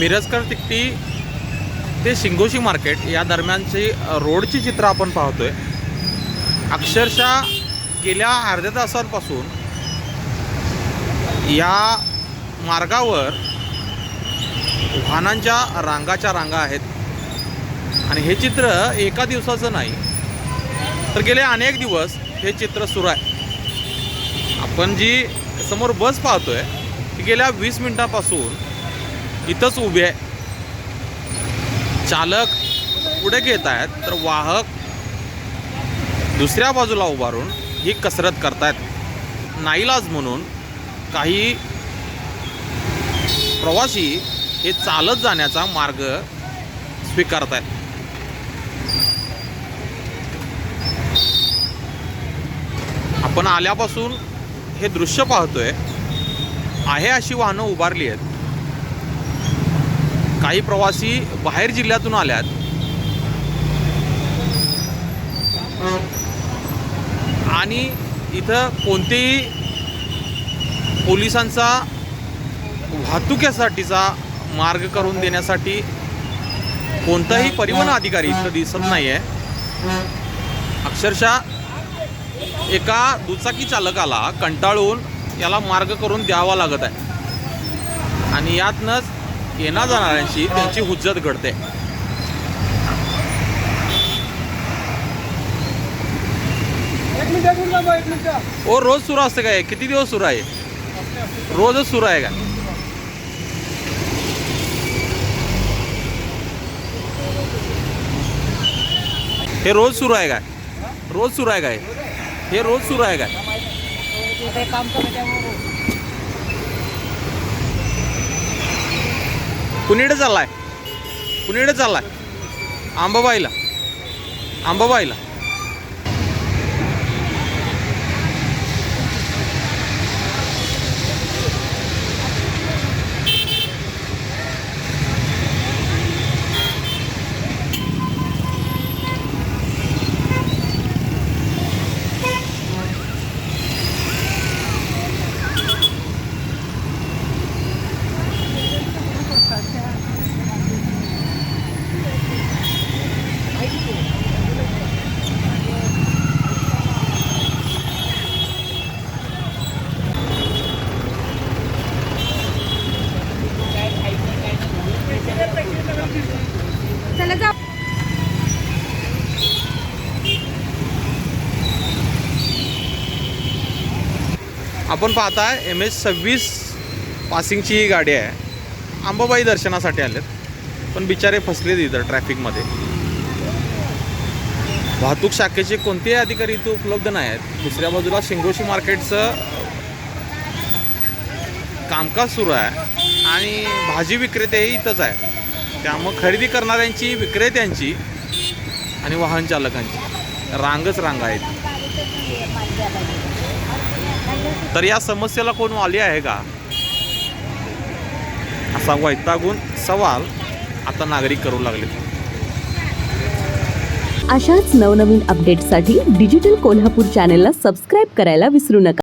मिरजकर तिकटी ते शिंगोशी मार्केट या दरम्यानची रोडची चित्र आपण पाहतो आहे अक्षरशः गेल्या अर्ध्या तासांपासून या मार्गावर वाहनांच्या रांगाच्या रांगा आहेत. आणि हे चित्र एका दिवसाचं नाही तर गेले अनेक दिवस हे चित्र सुरू आहे. आपण जी समोर बस पाहतोय ती गेल्या वीस मिनिटापासून इथंच उभी आहे. चालक पुढे घेत आहेत तर वाहक दुसऱ्या बाजूला उभारून ही कसरत करतायत. नाईलाज म्हणून काही प्रवासी हे चालत जाण्याचा मार्ग स्वीकारत आहेत आपण आल्यापासून हे दृश्य पाहतोय. आहे अशी वाहनं उभारली आहेत. काही प्रवासी बाहेर जिल्ह्यातून आल्यात. आणि इथं कोणतेही पोलिसांचा वाहतुकीसाठीचा मार्ग करून देण्यासाठी कोणताही परिवहन अधिकारी इथं दिसत नाही आहे अक्षरशः एका दुचाकी चालकाला कंटाळून याला मार्ग करून द्यावा लागत आहे. आणि यातनंच येणा जाणाऱ्यांशी त्यांची हुज्जत घडते. एक मिनिट एक मिनिट बाबा, एक मिनिट. ओ रोज सुरू असतं काय? किती दिवस सुरू आहे? रोजच सुरू आहे का? हे रोज सुरू आहे काय? रोज सुरू आहे काय? हे रोज सुरू आहे काय आता एक काम करायचं कुणीकडे चाललाय? कुणीकडे चाललाय? आंबाबाईला. आंबाबाईला. चला जा. आपण पाहताय एम एस सव्वीस पासिंगची ही गाडी आहे. आंबाबाई दर्शनासाठी आलेत. पण बिचारे फसलेत इथं ट्रॅफिकमध्ये. वाहतूक शाखेचे कोणतेही अधिकारी इथं उपलब्ध नाही आहेत. दुसऱ्या बाजूला शिंगोशी मार्केटचं कामकाज सुरू आहे. आणि भाजी विक्रेतेही इथंच आहे त्यामुळं खरेदी करणाऱ्यांची विक्रेत्यांची आणि वाहन चालकांची रांगच रांग आहेत. तर या समस्येला कोण आली आहे का? असा वैतागून सवाल आता नागरिक करू लागले. अशाच नवनवीन अपडेट्ससाठी डिजिटल कोल्हापूर चॅनेलला सबस्क्राईब करायला विसरू नका.